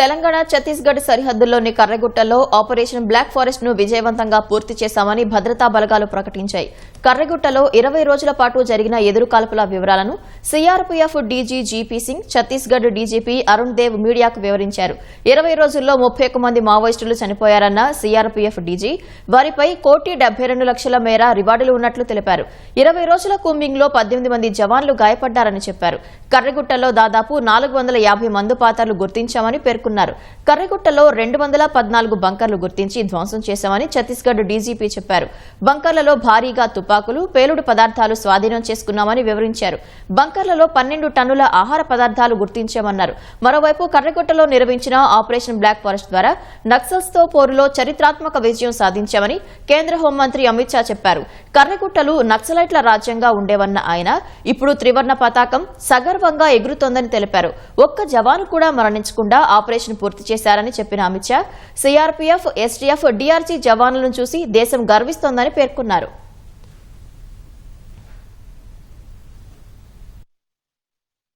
తెలంగాణ ఛత్తీస్గఢ్ సరిహద్దుల్లోని కర్రగుట్టలో operation black ఫారెస్ట్ను విజయవంతంగా పూర్తి చేశామని భద్రతా బలగాలు ప్రకటించాయి. కర్రగుట్టలో ఇరవై రోజుల పాటు జరిగిన ఎదురుకాల్పుల వివరాలను CRPF DG GP Singh Chhattisgarh DGP Arun Dev మీడియాకు వివరించారు. ఇరవై రోజుల్లో ముప్పై మంది మావోయిస్టులు చనిపోయారన్న సీఆర్పీఎఫ్ డీజీ వారిపై కోటి డెబ్బై రెండు లక్షల మేర రివార్డులు ఉన్నట్లు తెలిపారు. ఇరవై రోజుల కూంబింగ్లో పద్దెనిమిది మంది జవాన్లు గాయపడ్డారని చెప్పారు. కర్రగుట్టలో దాదాపు నాలుగు వందల యాభై మందు పాత్రలు గుర్తించామని పేర్కొన్నారు. కర్రగుట్టలో రెండు వందల పద్నాలుగు బంకర్లు గుర్తించి ధ్వంసం చేశామని ఛత్తీస్గఢ్ డీజీపీ చెప్పారు. బంకర్లలో భారీగా తుపాకులు పేలుడు పదార్థాలు స్వాధీనం చేసుకున్నామని వివరించారు. బంకర్లలో పన్నెండు టన్నుల ఆహార పదార్థాలు గుర్తించామన్నారు. మరోవైపు కర్రగుట్టలో నిర్వహించిన ఆపరేషన్ బ్లాక్ ఫారెస్ట్ ద్వారా నక్సల్స్తో పోరులో చరిత్రాత్మక విజయం సాధించామని కేంద్ర హోంమంత్రి అమిత్ షా చెప్పారు. కర్రగుట్టలు నక్సలైట్ల రాజ్యంగా ఉండేవన్న ఆయన ఇప్పుడు త్రివర్ణ పతాకం సగర్వంగా ఎగురుతోందని తెలిపారు. ఒక్క జవాను కూడా మరణించకుండా ఆపరేషన్ ఆపరేషన్ పూర్తి చేశారని చెప్పిన Amit Shah CRPF STF DRG జవాన్లను చూసి దేశం గర్విస్తోందని పేర్కొన్నారు.